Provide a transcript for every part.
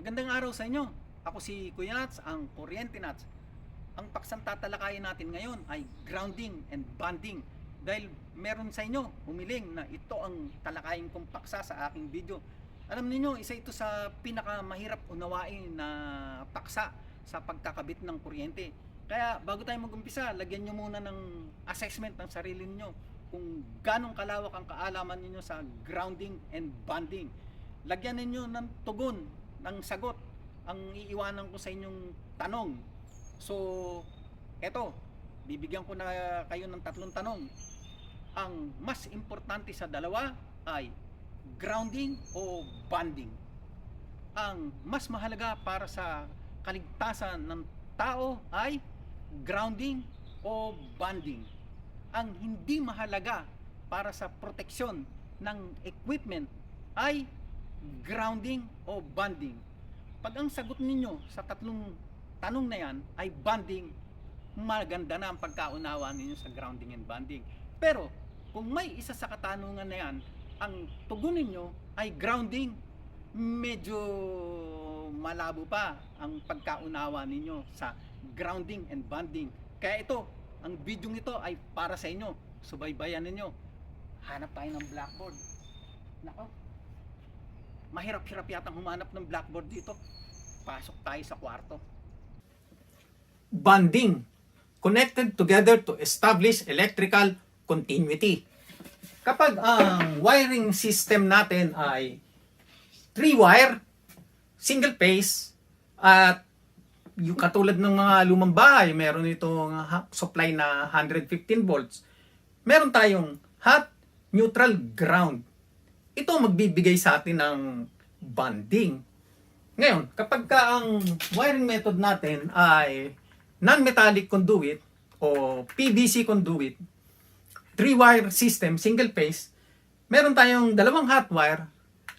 Magandang araw sa inyo. Ako si Kuya Nats, ang Kuryente Nats. Ang paksang tatalakayin natin ngayon ay grounding and bonding. Dahil meron sa inyo humiling na ito ang talakayin kong paksa sa aking video. Alam niyo isa ito sa pinakamahirap unawain na paksa sa pagkakabit ng kuryente. Kaya bago tayo mag-umpisa, lagyan nyo muna ng assessment ng sarili niyo kung ganong kalawak ang kaalaman ninyo sa grounding and bonding. Lagyan ninyo ng tugon, ng sagot ang iiwanan ko sa inyong tanong. So, eto, bibigyan ko na kayo ng tatlong tanong. Ang mas importante sa dalawa ay grounding o bonding. Ang mas mahalaga para sa kaligtasan ng tao ay grounding o bonding. Ang hindi mahalaga para sa proteksyon ng equipment ay grounding o bonding. Pag ang sagot ninyo sa tatlong tanong na yan ay bonding, maganda na ang pagkaunawa ninyo sa grounding and bonding. Pero kung may isa sa katanungan na yan, ang tugon ninyo ay grounding, medyo malabo pa ang pagkaunawa ninyo sa grounding and bonding. Kaya ito, ang video ito ay para sa inyo. Subaybayan ninyo. Hanap tayo ng blackboard. Nako, mahirap-hirap yatang humanap ng blackboard dito. Pasok tayo sa kwarto. bonding connected together to establish electrical continuity. Kapag ang wiring system natin ay three wire, single phase, at yung katulad ng mga lumang bahay, meron itong supply na 115 volts, meron tayong hot, neutral, ground. Ito magbibigay sa atin ng bonding. Ngayon, kapag ka ang wiring method natin ay non-metallic conduit o PVC conduit, three-wire system, single phase, meron tayong dalawang hot wire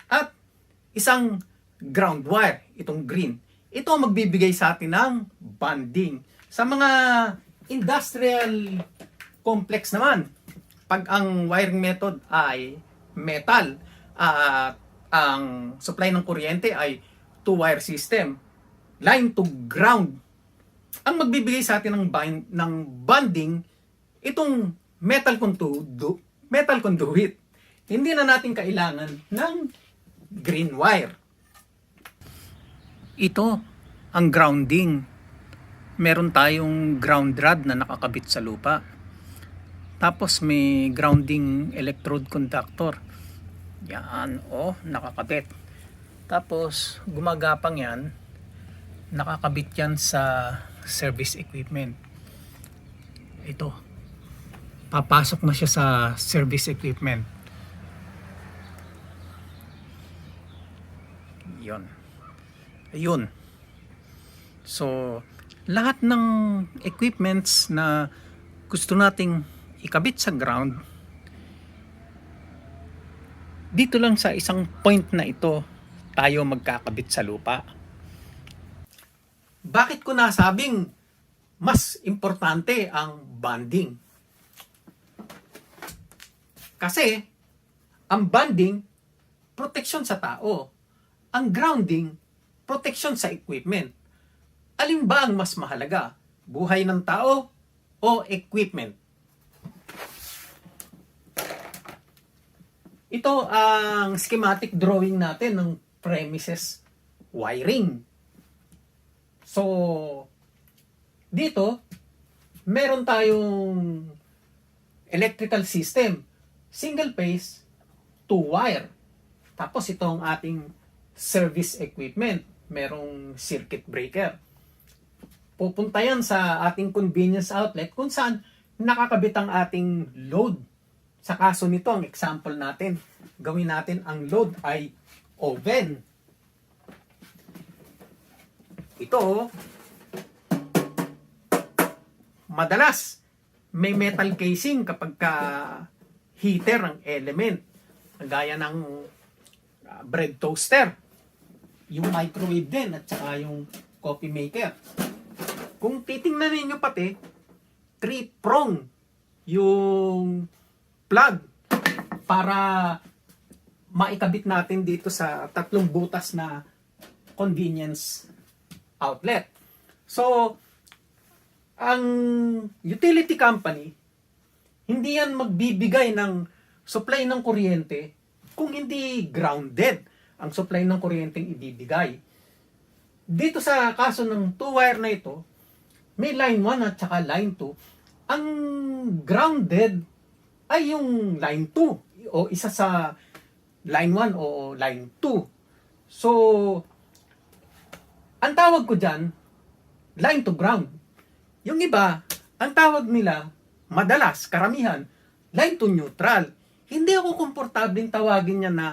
at isang ground wire, itong green. Ito magbibigay sa atin ng bonding. Sa mga industrial complex naman, pag ang wiring method ay metal at ang supply ng kuryente ay two-wire system, line to ground, ang magbibigay sa atin ng, bind, ng bonding, itong metal conduit, metal conduit. Hindi na natin kailangan ng green wire. Ito ang grounding. Meron tayong ground rod na nakakabit sa lupa. Tapos may grounding electrode conductor. Yan, oh, nakakabit. Tapos gumagapang yan, nakakabit yan sa service equipment. Ito. Papasok na siya sa service equipment. Yon. Ayun. So, lahat ng equipments na gusto nating ikabit sa ground, dito lang sa isang point na ito, tayo magkakabit sa lupa. Bakit ko nasabing mas importante ang bonding? Kasi, ang bonding, proteksyon sa tao. Ang grounding, proteksyon sa equipment. Alin ba ang mas mahalaga? Buhay ng tao o equipment? Ito ang schematic drawing natin ng premises wiring. So, dito, meron tayong electrical system. Single phase, two wire. Tapos ito ang ating service equipment. Merong circuit breaker. Pupunta yan sa ating convenience outlet kung saan nakakabit ang ating load. Sa kaso nito, ang example natin, gawin natin ang load ay oven. Ito, madalas may metal casing kapag ka heater ang element. Gaya ng uh, bread toaster. Yung microwave din at saka yung coffee maker. Kung titingnan ninyo pati, three prong yung plug para maikabit natin dito sa tatlong butas na convenience outlet. So, ang utility company, hindi yan magbibigay ng supply ng kuryente kung hindi grounded ang supply ng kuryenteng ibibigay. Dito sa kaso ng two-wire na ito, may line 1 at saka line 2. Ang grounded ay yung line 2 o isa sa line 1 o line 2. So, ang tawag ko dyan, line to ground. Yung iba, ang tawag nila, madalas, karamihan, line to neutral. Hindi ako komportabling tawagin niya na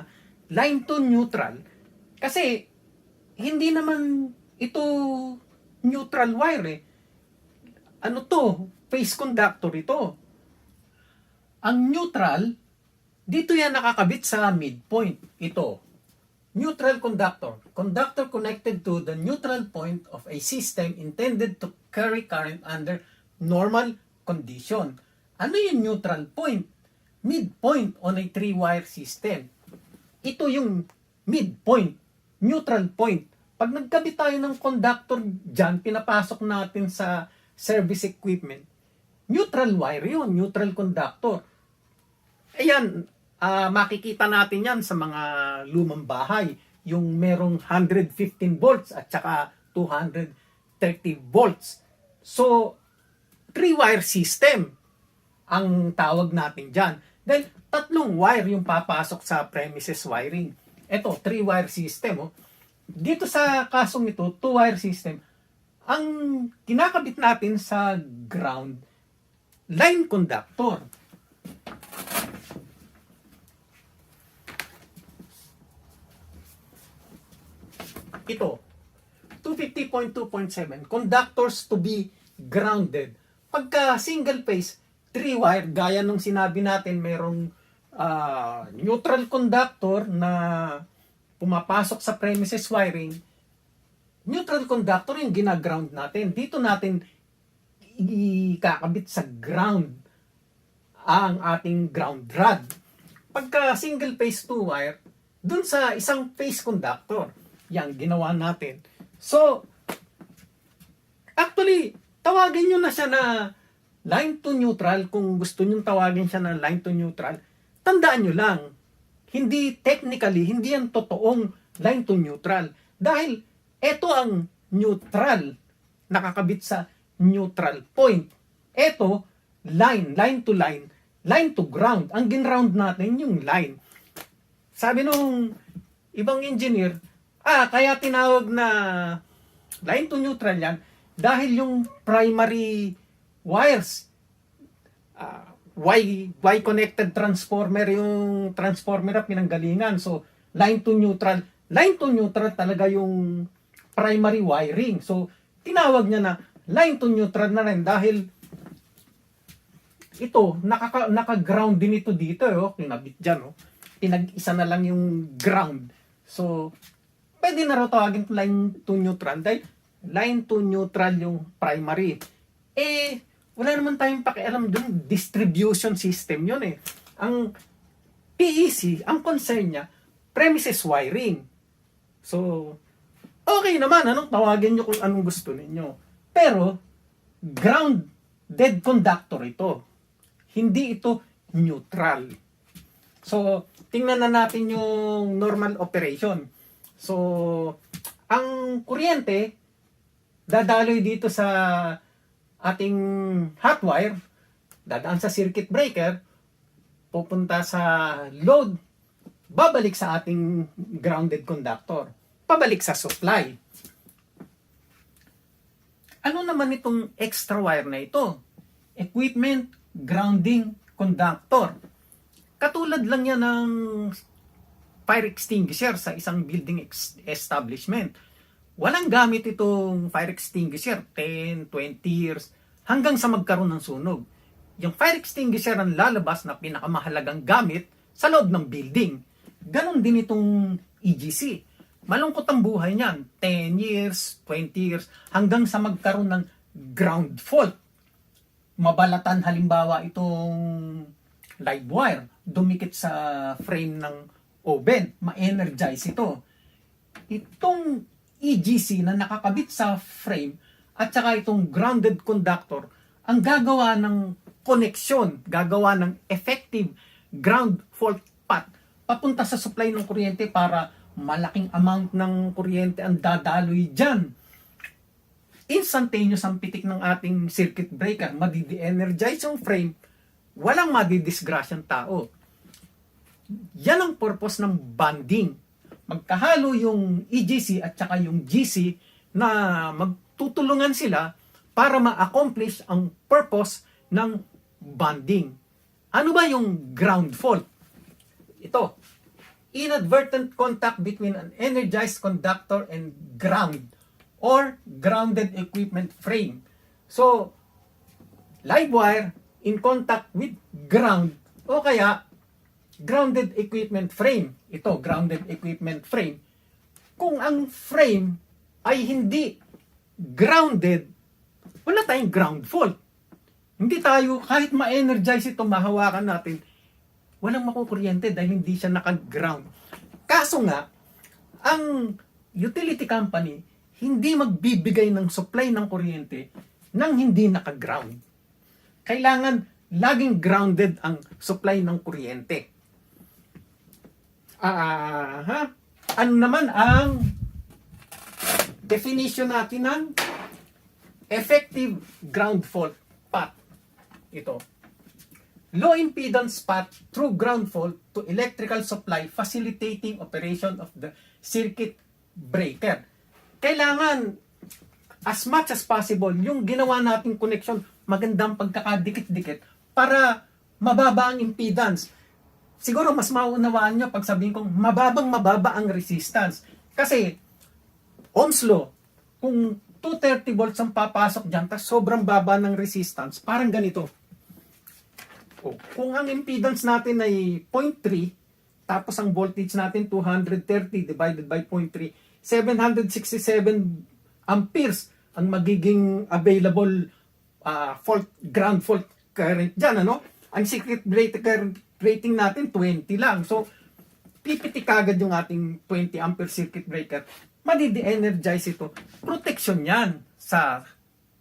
line to neutral kasi hindi naman ito neutral wire eh. Ano to? Phase conductor ito. Ang neutral, dito yan nakakabit sa midpoint. Ito. Neutral conductor. Conductor connected to the neutral point of a system intended to carry current under normal condition. Ano yung neutral point? Midpoint on a three-wire system. Ito yung midpoint, neutral point. Pag nagkabit tayo ng conductor dyan, pinapasok natin sa service equipment, neutral wire yun, neutral conductor. Ayan, ah, makikita natin yan sa mga lumang bahay. Yung merong 115 volts at saka 230 volts. So, three-wire system ang tawag natin dyan. Dahil tatlong wire yung papasok sa premises wiring. Ito, three-wire system. Oh. Dito sa kasong ito, two-wire system, ang kinakabit natin sa ground, line conductor. Ito, 250.2.7, conductors to be grounded. Pagka single phase, three wire, gaya nung sinabi natin, merong ah, neutral conductor na pumapasok sa premises wiring, neutral conductor yung ginaground natin. Dito natin ikakabit sa ground ang ating ground rod. Pagka single phase 2 wire, dun sa isang phase conductor, yan ginawa natin. So, actually, tawagin nyo na siya na line to neutral kung gusto nyo tawagin siya na line to neutral. Tandaan nyo lang, hindi technically, hindi yan totoong line to neutral. Dahil ito ang neutral, nakakabit sa neutral point. Ito, line, line to line, line to ground. Ang ginround natin yung line. Sabi nung ibang engineer, ah, kaya tinawag na line to neutral yan dahil yung primary wires ah, Y, Y connected transformer yung transformer na pinanggalingan. So, line to neutral. Line to neutral talaga yung primary wiring. So, tinawag niya na line to neutral na rin dahil ito, nakaka, naka-ground din ito dito. eh, Oh, kinabit dyan. Oh. Pinag-isa na lang yung ground. So, pwede na raw tawagin line to neutral dahil line to neutral yung primary. Eh, wala naman tayong pakialam dun. Distribution system yun eh. Ang PEC, ang concern niya, premises wiring. So, okay naman, anong tawagin nyo kung anong gusto ninyo. Pero, ground dead conductor ito. Hindi ito neutral. So, tingnan na natin yung normal operation. So, ang kuryente, dadaloy dito sa ating hot wire, dadaan sa circuit breaker, pupunta sa load, babalik sa ating grounded conductor, pabalik sa supply. Ano naman itong extra wire na ito? Equipment grounding conductor. Katulad lang yan ng fire extinguisher sa isang building establishment. Walang gamit itong fire extinguisher 10, 20 years hanggang sa magkaroon ng sunog. Yung fire extinguisher ang lalabas na pinakamahalagang gamit sa loob ng building. Ganon din itong EGC. Malungkot ang buhay niyan. 10 years, 20 years, hanggang sa magkaroon ng ground fault. Mabalatan halimbawa itong live wire, dumikit sa frame ng oven, ma-energize ito. Itong EGC na nakakabit sa frame at saka itong grounded conductor ang gagawa ng koneksyon, gagawa ng effective ground fault path papunta sa supply ng kuryente para malaking amount ng kuryente ang dadaloy dyan. Instantaneous ang pitik ng ating circuit breaker, madidi-energize yung frame, walang madidisgrasyang tao. Yan ang purpose ng bonding. Magkahalo yung EGC at saka yung GC na magtutulungan sila para ma-accomplish ang purpose ng bonding. Ano ba yung ground fault? Ito, inadvertent contact between an energized conductor and ground or grounded equipment frame. So, live wire in contact with ground o kaya grounded equipment frame. Ito, grounded equipment frame. Kung ang frame ay hindi grounded, wala tayong ground fault. Hindi tayo, kahit ma-energize ito, mahawakan natin, walang makukuryente dahil hindi siya naka-ground. Kaso nga, ang utility company hindi magbibigay ng supply ng kuryente nang hindi naka-ground. Kailangan laging grounded ang supply ng kuryente. Ah, ha? Ano naman ang definition natin ng effective ground fault path? Ito. Low impedance path through ground fault to electrical supply facilitating operation of the circuit breaker. Kailangan as much as possible yung ginawa nating connection magandang pagkakadikit-dikit para mababa ang impedance. Siguro mas maunawaan nyo pag sabihin kong mababang mababa ang resistance. Kasi Ohm's law, kung 230 volts ang papasok dyan, tas sobrang baba ng resistance, parang ganito. O, kung ang impedance natin ay 0.3, tapos ang voltage natin 230 divided by 0.3, 767 amperes ang magiging available ah, fault, ground fault current dyan, ano? Ang circuit breaker rating natin 20 lang. So, pipitik agad yung ating 20 ampere circuit breaker. Madidi-energize ito. Protection yan sa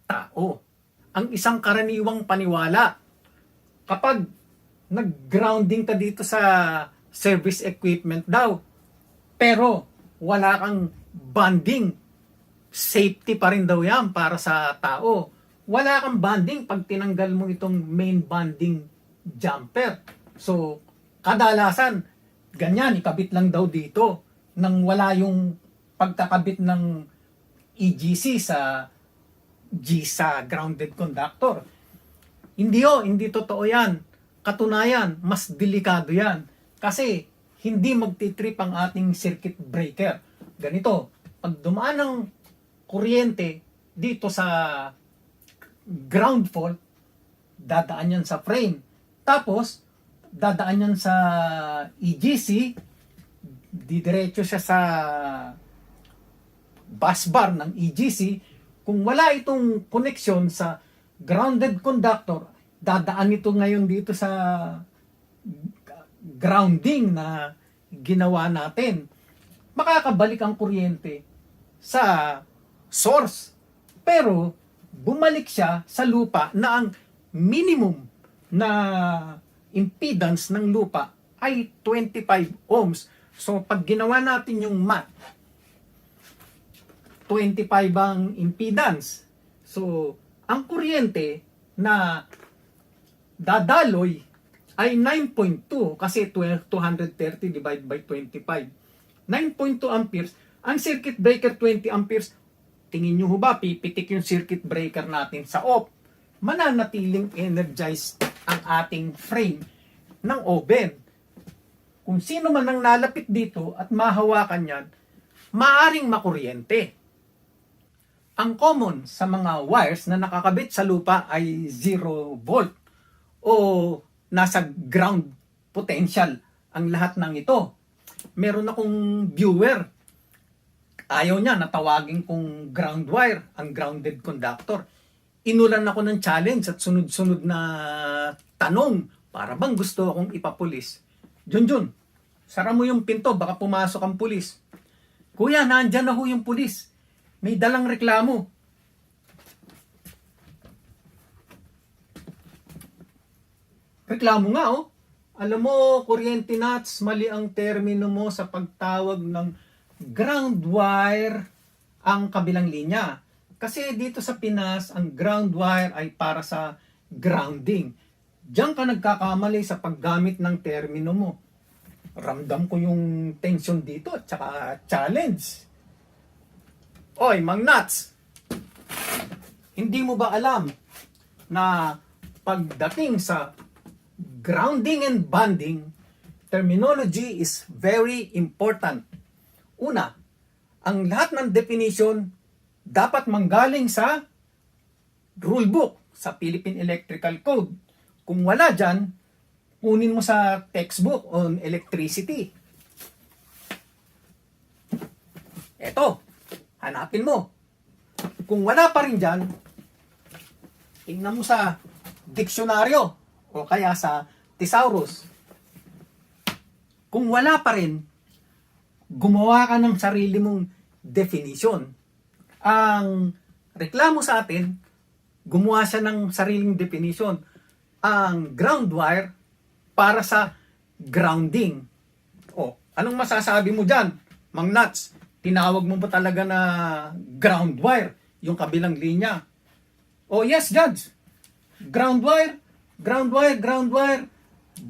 tao. Ang isang karaniwang paniwala, kapag nag-grounding ka dito sa service equipment daw, pero wala kang bonding, safety pa rin daw yan para sa tao. Wala kang bonding pag tinanggal mo itong main bonding jumper. So, kadalasan, ganyan, ikabit lang daw dito nang wala yung pagkakabit ng EGC sa G sa grounded conductor. Hindi o, hindi totoo yan. Katunayan, mas delikado yan. Kasi hindi magtitrip ang ating circuit breaker. Ganito, pag dumaan ng kuryente dito sa ground fault, dadaan yan sa frame. Tapos, dadaan yan sa EGC, didiretso siya sa bus bar ng EGC. Kung wala itong connection sa grounded conductor, dadaan ito ngayon dito sa grounding na ginawa natin. Makakabalik ang kuryente sa source. Pero, bumalik siya sa lupa na ang minimum na impedance ng lupa ay 25 ohms. So, pag ginawa natin yung math, 25 ang impedance. So, ang kuryente na dadaloy ay 9.2 kasi 12 230 divided by 25. 9.2 amperes. Ang circuit breaker 20 amperes. Tingin nyo ho ba, pipitik yung circuit breaker natin sa off. Mananatiling energized ang ating frame ng oven. Kung sino man ang nalapit dito at mahawakan yan, maaring makuryente. Ang common sa mga wires na nakakabit sa lupa ay 0 volt o nasa ground potential ang lahat ng ito. Meron akong viewer, ayaw niya natawagin kong ground wire, ang grounded conductor. Inulan ako ng challenge at sunod-sunod na tanong para bang gusto akong ipapulis. Junjun, sara mo yung pinto, baka pumasok ang pulis. Kuya, nandyan na ho yung pulis. May dalang reklamo. Reklamo nga, oh. Alam mo, kuryente nuts, mali ang termino mo sa pagtawag ng ground wire ang kabilang linya. Kasi dito sa Pinas, ang ground wire ay para sa grounding. Diyan ka nagkakamali sa paggamit ng termino mo. Ramdam ko yung tension dito at saka challenge. Oy, Mang Nuts! Hindi mo ba alam na pagdating sa grounding and bonding, terminology is very important. Una, ang lahat ng definition dapat manggaling sa rulebook sa Philippine Electrical Code. Kung wala dyan, kunin mo sa textbook on electricity. Eto, hanapin mo. Kung wala pa rin dyan, tingnan mo sa diksyonaryo o kaya sa thesaurus. Kung wala pa rin, gumawa ka ng sarili mong definition. Ang reklamo sa atin, gumawa siya ng sariling definition. Ang ground wire para sa grounding. O, anong masasabi mo dyan, Mang Nuts? Tinawag mo ba talaga na ground wire yung kabilang linya? Oh yes, Judge. Ground wire, ground wire, ground wire,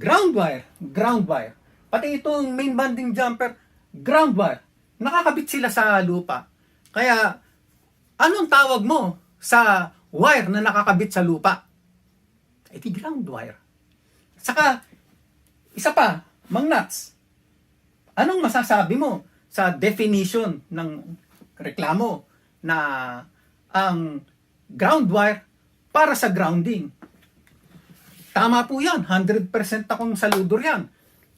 ground wire, ground wire. Pati itong main banding jumper, ground wire. Nakakabit sila sa lupa. Kaya, anong tawag mo sa wire na nakakabit sa lupa? Di ground wire. Saka, isa pa, Mang Nuts, anong masasabi mo sa definition ng reklamo na ang ground wire para sa grounding? Tama po yan. 100% akong saludor yan.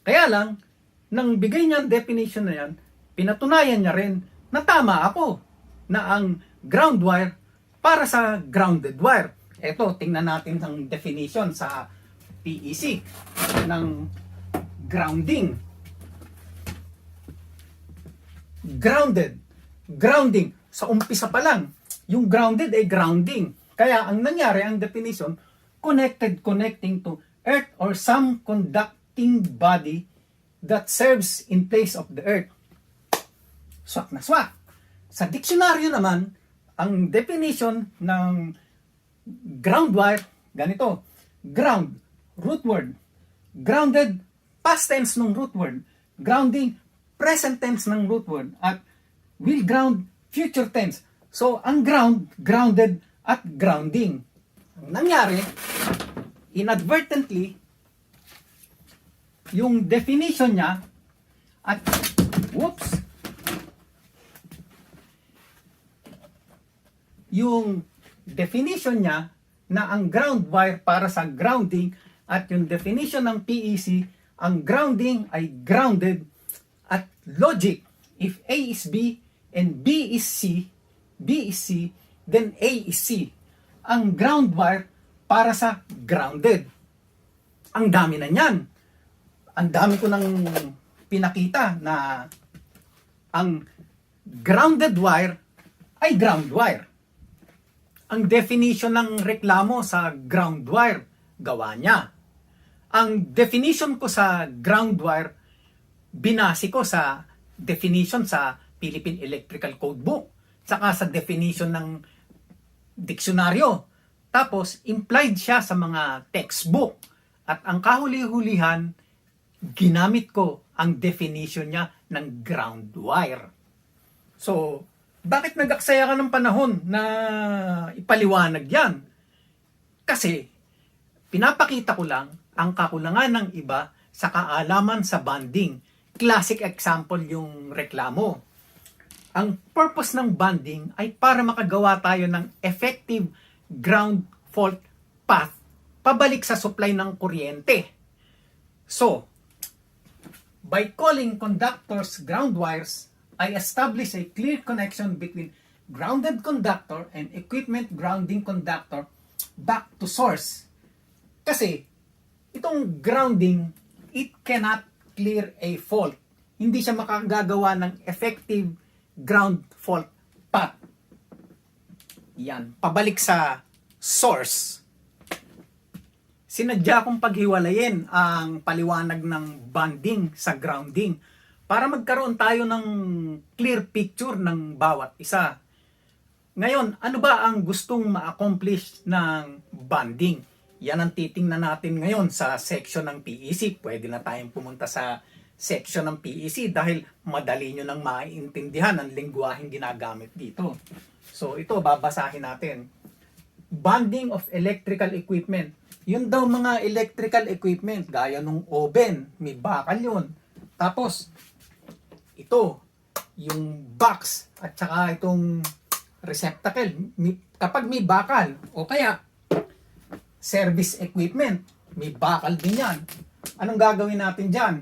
Kaya lang, nang bigay niya ang definition na yan, pinatunayan niya rin na tama ako na ang ground wire para sa grounded wire. Ito, tingnan natin ang definition sa PEC ng grounding. Grounded. Grounding. Sa umpisa pa lang, yung grounded ay grounding. Kaya ang nangyari, ang definition, connected, connecting to earth or some conducting body that serves in place of the earth. Swak na swak. Sa diksyonaryo naman, ang definition ng ground wire, ganito. Ground, root word. Grounded, past tense ng root word. Grounding, present tense ng root word. At will ground, future tense. So, ang ground, grounded, at grounding. Ang nangyari, inadvertently, yung definition niya, at, whoops, yung definition niya na ang ground wire para sa grounding at yung definition ng PEC, ang grounding ay grounded logic. If A is B and B is C, B is C, then A is C. Ang ground wire para sa grounded. Ang dami na niyan. Ang dami ko nang pinakita na ang grounded wire ay ground wire ang definition ng reklamo sa ground wire, gawa niya. Ang definition ko sa ground wire, binasi ko sa definition sa Philippine Electrical Code Book, saka sa definition ng diksyonaryo. Tapos, implied siya sa mga textbook. At ang kahuli-hulihan, ginamit ko ang definition niya ng ground wire. So, bakit nag-aksaya ka ng panahon na ipaliwanag yan? Kasi, pinapakita ko lang ang kakulangan ng iba sa kaalaman sa banding. Classic example yung reklamo. Ang purpose ng banding ay para makagawa tayo ng effective ground fault path pabalik sa supply ng kuryente. So, by calling conductors ground wires, I establish a clear connection between grounded conductor and equipment grounding conductor back to source. Kasi, itong grounding, it cannot clear a fault. Hindi siya makagagawa ng effective ground fault path. Yan, pabalik sa source. Sinadya kong paghiwalayin ang paliwanag ng bonding sa grounding para magkaroon tayo ng clear picture ng bawat isa. Ngayon, ano ba ang gustong ma-accomplish ng bonding? Yan ang titingnan natin ngayon sa section ng PEC. Pwede na tayong pumunta sa section ng PEC dahil madali nyo nang maintindihan ang lingwaheng ginagamit dito. So ito, babasahin natin. Bonding of electrical equipment. Yun daw mga electrical equipment, gaya nung oven, may bakal yun. Tapos, ito, yung box, at saka itong receptacle. Kapag may bakal, o kaya service equipment, may bakal din yan. Anong gagawin natin dyan?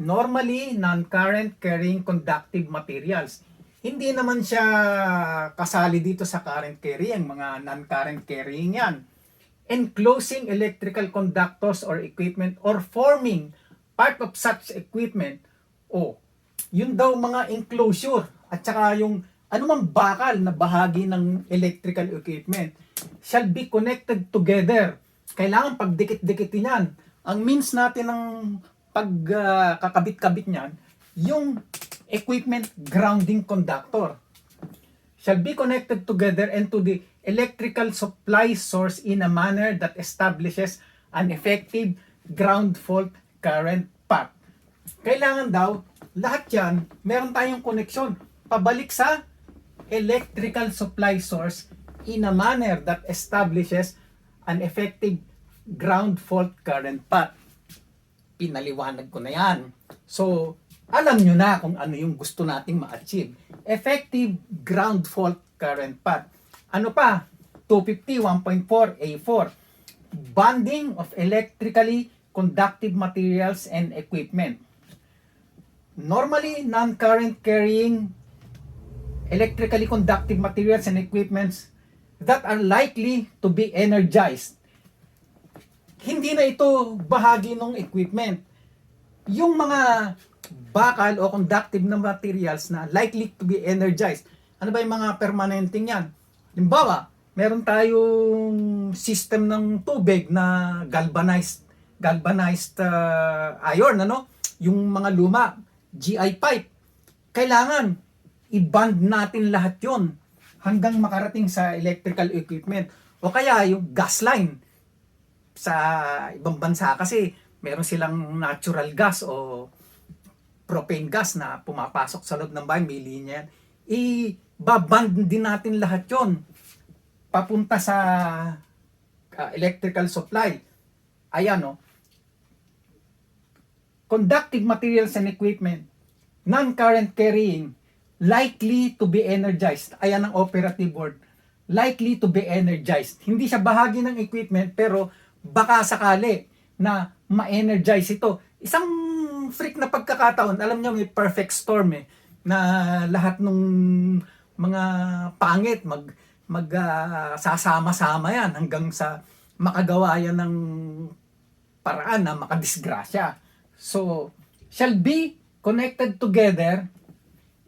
Normally, non-current carrying conductive materials. Hindi naman siya kasali dito sa current carrying, mga non-current carrying yan. Enclosing electrical conductors or equipment or forming part of such equipment o yun daw mga enclosure at saka yung anumang bakal na bahagi ng electrical equipment shall be connected together. Kailangan pagdikit-dikitin yan. Ang means natin ng pagkakabit-kabit niyan, yung equipment grounding conductor shall be connected together and to the electrical supply source in a manner that establishes an effective ground fault current path. Kailangan daw, lahat yan, meron tayong koneksyon pabalik sa electrical supply source in a manner that establishes an effective ground fault current path. Pinaliwanag ko na yan. So, alam nyo na kung ano yung gusto nating ma-achieve. Effective ground fault current path. Ano pa? 250 1.4 A4. Bonding of electrically conductive materials and equipment. Normally, non-current carrying electrically conductive materials and equipments that are likely to be energized. Hindi na ito bahagi ng equipment. Yung mga bakal o conductive na materials na likely to be energized. Ano ba yung mga permanenteng yan? Limbawa, meron tayong system ng tubig na galvanized galvanized uh, iron ano yung mga luma GI pipe kailangan i-bond natin lahat yon hanggang makarating sa electrical equipment o kaya yung gas line sa ibang bansa kasi meron silang natural gas o propane gas na pumapasok sa loob ng bahay, may linya yan. I-baband din natin lahat yon papunta sa uh, electrical supply. Ayan, no? Conductive materials and equipment, non-current carrying, likely to be energized. Ayan ang operative word. Likely to be energized. Hindi siya bahagi ng equipment, pero baka sakali na ma-energize ito. Isang freak na pagkakataon, alam niyo may perfect storm eh, na lahat ng mga pangit mag mag ah, sasama-sama yan hanggang sa makagawa yan ng paraan na makadisgrasya. So, shall be connected together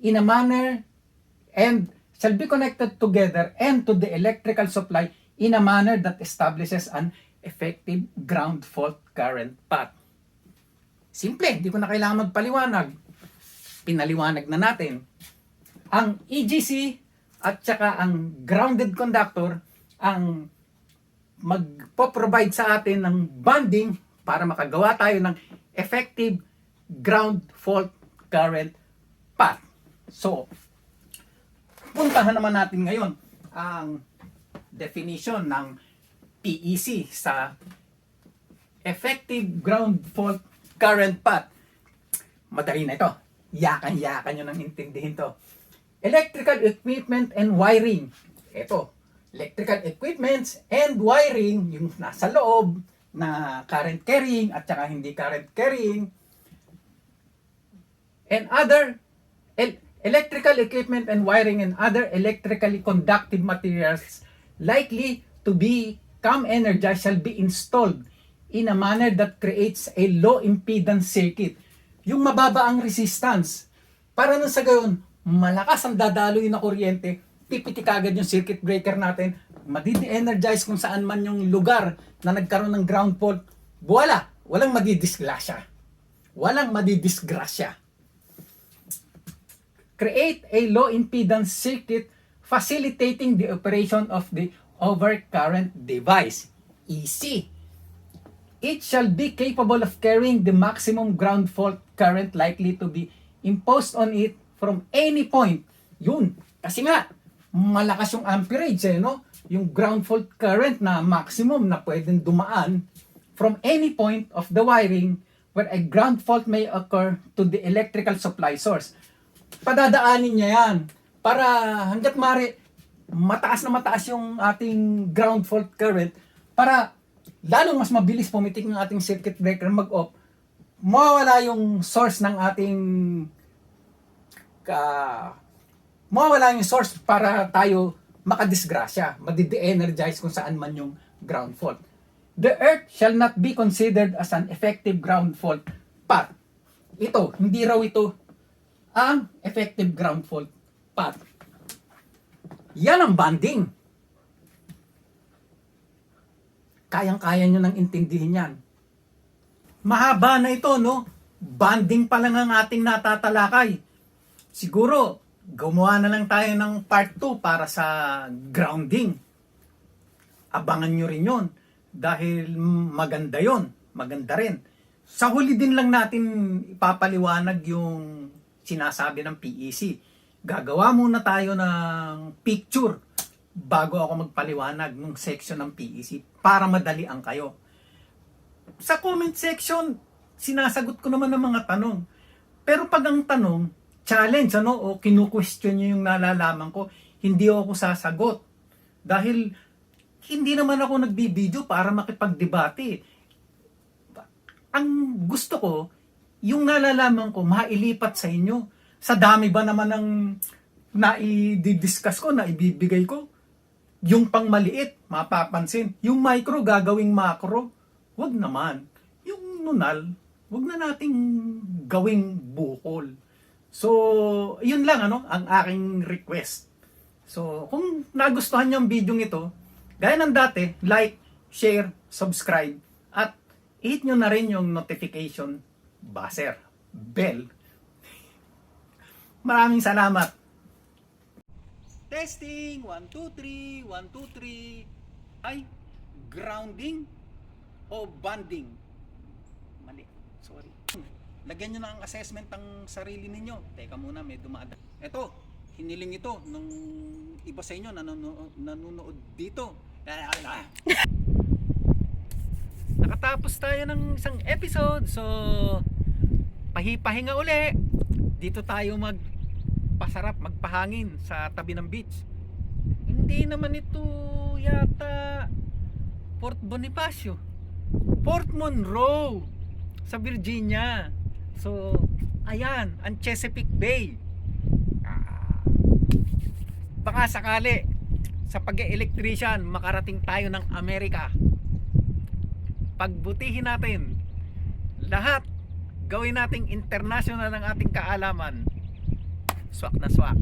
in a manner and shall be connected together and to the electrical supply in a manner that establishes an effective ground fault current path. Simple, hindi ko na kailangan magpaliwanag. Pinaliwanag na natin. Ang EGC at saka ang grounded conductor ang magpo-provide sa atin ng bonding para makagawa tayo ng effective ground fault current path. So, puntahan naman natin ngayon ang definition ng PEC sa effective ground fault current path. Madali na ito. Yakan-yakan nyo nang intindihin to. Electrical equipment and wiring. Ito. Electrical equipments and wiring, yung nasa loob, na current carrying at saka hindi current carrying. And other electrical equipment and wiring and other electrically conductive materials likely to become energized shall be installed in a manner that creates a low impedance circuit. Yung mababa ang resistance. Para nang sa gayon, malakas ang dadaloy na kuryente, pipitik agad yung circuit breaker natin, madidi-energize kung saan man yung lugar na nagkaroon ng ground fault, wala, walang madidisgrasya. Walang madidisgrasya. Create a low impedance circuit facilitating the operation of the overcurrent device. EC. It shall be capable of carrying the maximum ground fault current likely to be imposed on it from any point. Yun. Kasi nga, malakas yung amperage eh, no? Yung ground fault current na maximum na pwedeng dumaan from any point of the wiring where a ground fault may occur to the electrical supply source. Padadaanin niya yan para hanggat mari mataas na mataas yung ating ground fault current para lalong mas mabilis pumitik ng ating circuit breaker mag-off, mawawala yung source ng ating ka mawawala yung source para tayo makadisgrasya, madide-energize kung saan man yung ground fault. The earth shall not be considered as an effective ground fault path. Ito, hindi raw ito ang effective ground fault path. Yan ang banding. Kayang-kaya nyo nang intindihin yan. Mahaba na ito, no? Banding pa lang ang ating natatalakay. Siguro, gumawa na lang tayo ng part 2 para sa grounding. Abangan nyo rin yon dahil maganda yon maganda rin. Sa huli din lang natin ipapaliwanag yung sinasabi ng PEC. Gagawa muna tayo ng picture bago ako magpaliwanag ng section ng PEC para madali ang kayo. Sa comment section, sinasagot ko naman ng mga tanong. Pero pag ang tanong, challenge ano o kinu-question niyo yung nalalaman ko, hindi ako sasagot. Dahil hindi naman ako nagbibideo para makipagdebate. Ang gusto ko, yung nalalaman ko, mailipat sa inyo. Sa dami ba naman ng nai-discuss ko, na ibibigay ko, yung pang maliit, mapapansin. Yung micro, gagawing macro. Wag naman. Yung nunal, wag na nating gawing bukol. So, yun lang ano, ang aking request. So, kung nagustuhan niyo ang video ito, gaya ng dati, like, share, subscribe, at hit nyo na rin yung notification buzzer, bell. Maraming salamat. Testing, 1, 2, 3, 1, 2, 3. Ay, grounding o banding? Mali, sorry. Lagyan nyo na ang assessment ang sarili ninyo. Teka muna, may dumaada. Ito, hiniling ito nung iba sa inyo na nanonood, nanonood dito. Nakatapos tayo ng isang episode. So, pahipahinga uli. Dito tayo magpasarap, magpahangin sa tabi ng beach. Hindi naman ito yata Port Bonifacio. Port Monroe sa Virginia. So, ayan, ang Chesapeake Bay. Ah, baka sakali sa pag-electrician makarating tayo ng Amerika. Pagbutihin natin lahat gawin nating international ng ating kaalaman. Swak na swak.